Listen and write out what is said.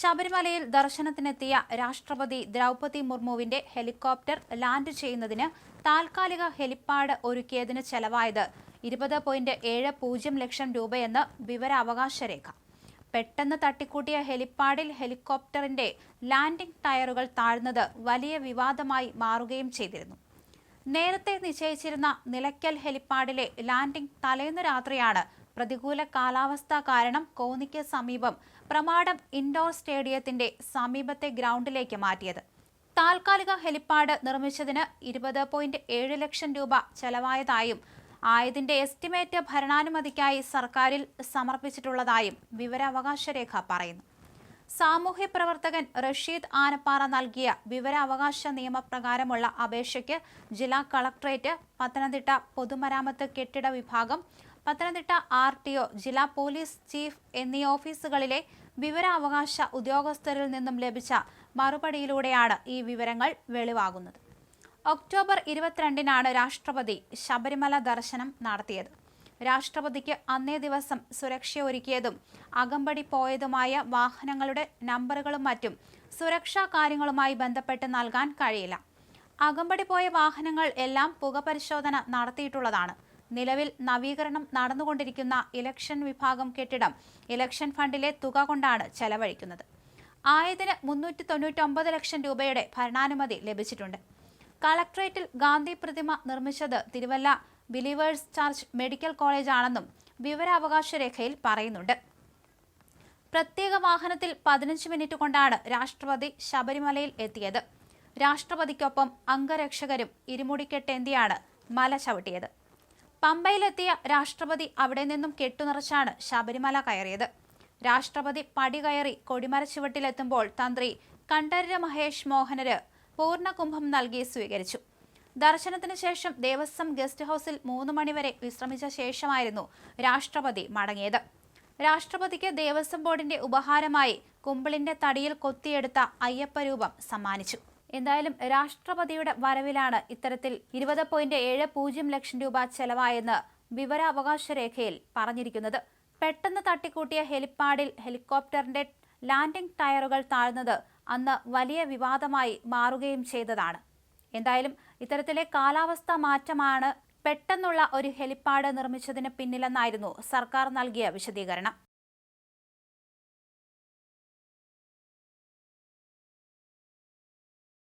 ശബരിമലയിൽ ദർശനത്തിനെത്തിയ രാഷ്ട്രപതി Droupadi മുർമുവിന്റെ helicopter land ചെയ്യുന്നതിന് താൽക്കാലിക ഹെലിപ്പാഡ് ഒരുക്കിയതിന് ചെലവായത് ഇരുപത് പോയിന്റ് ഏഴ് പൂജ്യം ലക്ഷം രൂപയെന്ന് വിവരാവകാശ രേഖ പെട്ടെന്ന് തട്ടിക്കൂട്ടിയ ഹെലിപ്പാഡിൽ ഹെലികോപ്റ്ററിന്റെ ലാൻഡിംഗ് ടയറുകൾ താഴ്ന്നത് വലിയ വിവാദമായി മാറുകയും ചെയ്തിരുന്നു. നേരത്തെ നിശ്ചയിച്ചിരുന്ന നിലയ്ക്കൽ ഹെലിപ്പാഡിലെ ലാൻഡിംഗ് തലേന്ന് രാത്രിയാണ് പ്രതികൂല കാലാവസ്ഥ കാരണം കോന്നിക്ക് സമീപം പ്രമാടം ഇൻഡോർ സ്റ്റേഡിയത്തിന്റെ സമീപത്തെ ഗ്രൗണ്ടിലേക്ക് മാറ്റിയത്. താൽക്കാലിക ഹെലിപ്പാഡ് നിർമ്മിച്ചതിന് ഇരുപത് പോയിന്റ് ഏഴ് ലക്ഷം രൂപ ചെലവായതായും ആയതിന്റെ എസ്റ്റിമേറ്റ് ഭരണാനുമതിക്കായി സർക്കാരിൽ സമർപ്പിച്ചിട്ടുള്ളതായും വിവരാവകാശ രേഖ പറയുന്നു. സാമൂഹ്യ പ്രവർത്തകൻ റഷീദ് ആനപ്പാറ നൽകിയ വിവരാവകാശ നിയമപ്രകാരമുള്ള അപേക്ഷയ്ക്ക് ജില്ലാ കളക്ടറേറ്റ് പത്തനംതിട്ട പൊതുമരാമത്ത് കെട്ടിട വിഭാഗം പത്തനംതിട്ട ആർ ടി ഒ ജില്ലാ പോലീസ് ചീഫ് എന്നീ ഓഫീസുകളിലെ വിവരാവകാശ ഉദ്യോഗസ്ഥരിൽ നിന്നും ലഭിച്ച മറുപടിയിലൂടെയാണ് ഈ വിവരങ്ങൾ വെളിവാകുന്നത്. ഒക്ടോബർ ഇരുപത്തിരണ്ടിനാണ് രാഷ്ട്രപതി ശബരിമല ദർശനം നടത്തിയത്. രാഷ്ട്രപതിക്ക് അന്നേ ദിവസം സുരക്ഷ ഒരുക്കിയതും അകമ്പടി പോയതുമായ വാഹനങ്ങളുടെ നമ്പറുകളും മറ്റും സുരക്ഷാ കാര്യങ്ങളുമായി ബന്ധപ്പെട്ട് നൽകാൻ കഴിയില്ല. അകമ്പടി പോയ വാഹനങ്ങൾ എല്ലാം പുക പരിശോധന നടത്തിയിട്ടുള്ളതാണ്. നിലവിൽ നവീകരണം നടന്നുകൊണ്ടിരിക്കുന്ന ഇലക്ഷൻ വിഭാഗം കെട്ടിടം ഇലക്ഷൻ ഫണ്ടിലെ തുക കൊണ്ടാണ് ചെലവഴിക്കുന്നത്. ആയതിന് മുന്നൂറ്റി തൊണ്ണൂറ്റൊമ്പത് ലക്ഷം രൂപയുടെ ഭരണാനുമതി ലഭിച്ചിട്ടുണ്ട്. കളക്ട്രേറ്റിൽ ഗാന്ധി പ്രതിമ നിർമ്മിച്ചത് Thiruvalla believers church medical college ആണെന്നും വിവരാവകാശ രേഖയിൽ പറയുന്നുണ്ട്. പ്രത്യേക വാഹനത്തിൽ പതിനഞ്ച് മിനിറ്റ് കൊണ്ടാണ് രാഷ്ട്രപതി ശബരിമലയിൽ എത്തിയത്. രാഷ്ട്രപതിക്കൊപ്പം അംഗരക്ഷകരും ഇരുമുടിക്കെട്ടേന്തിയാണ് മല ചവിട്ടിയത്. പമ്പയിലെത്തിയ രാഷ്ട്രപതി അവിടെ നിന്നും കെട്ടുനിറച്ചാണ് ശബരിമല കയറിയത്. രാഷ്ട്രപതി പടി കയറി കൊടിമര ചുവട്ടിലെത്തുമ്പോൾ തന്ത്രി കണ്ഠരര് മഹേഷ് മോഹനര് പൂർണകുംഭം നൽകി സ്വീകരിച്ചു. ദർശനത്തിന് ശേഷം ദേവസ്വം ഗസ്റ്റ് ഹൌസിൽ മൂന്ന് മണിവരെ വിശ്രമിച്ച ശേഷമായിരുന്നു രാഷ്ട്രപതി മടങ്ങിയത്. രാഷ്ട്രപതിക്ക് ദേവസ്വം ബോർഡിന്റെ ഉപഹാരമായി കുമ്പിളിന്റെ തടിയിൽ കൊത്തിയെടുത്ത അയ്യപ്പ രൂപം സമ്മാനിച്ചു. എന്തായാലും രാഷ്ട്രപതിയുടെ വരവിലാണ് ഇത്തരത്തിൽ ഇരുപത് പോയിന്റ് ഏഴ് പൂജ്യം ലക്ഷം രൂപ ചെലവായെന്ന് വിവരാവകാശ രേഖയിൽ പറഞ്ഞിരിക്കുന്നത്. പെട്ടെന്ന് തട്ടിക്കൂട്ടിയ ഹെലിപ്പാഡിൽ ഹെലികോപ്റ്ററിന്റെ ലാൻഡിംഗ് ടയറുകൾ താഴ്ന്നത് അന്ന് വലിയ വിവാദമായി മാറുകയും ചെയ്തതാണ്. എന്തായാലും ഇത്തരത്തിലെ കാലാവസ്ഥ മാറ്റമാണ് പെട്ടെന്നുള്ള ഒരു ഹെലിപ്പാഡ് നിർമ്മിച്ചതിന് പിന്നിലെന്നായിരുന്നു സർക്കാർ നൽകിയ വിശദീകരണം.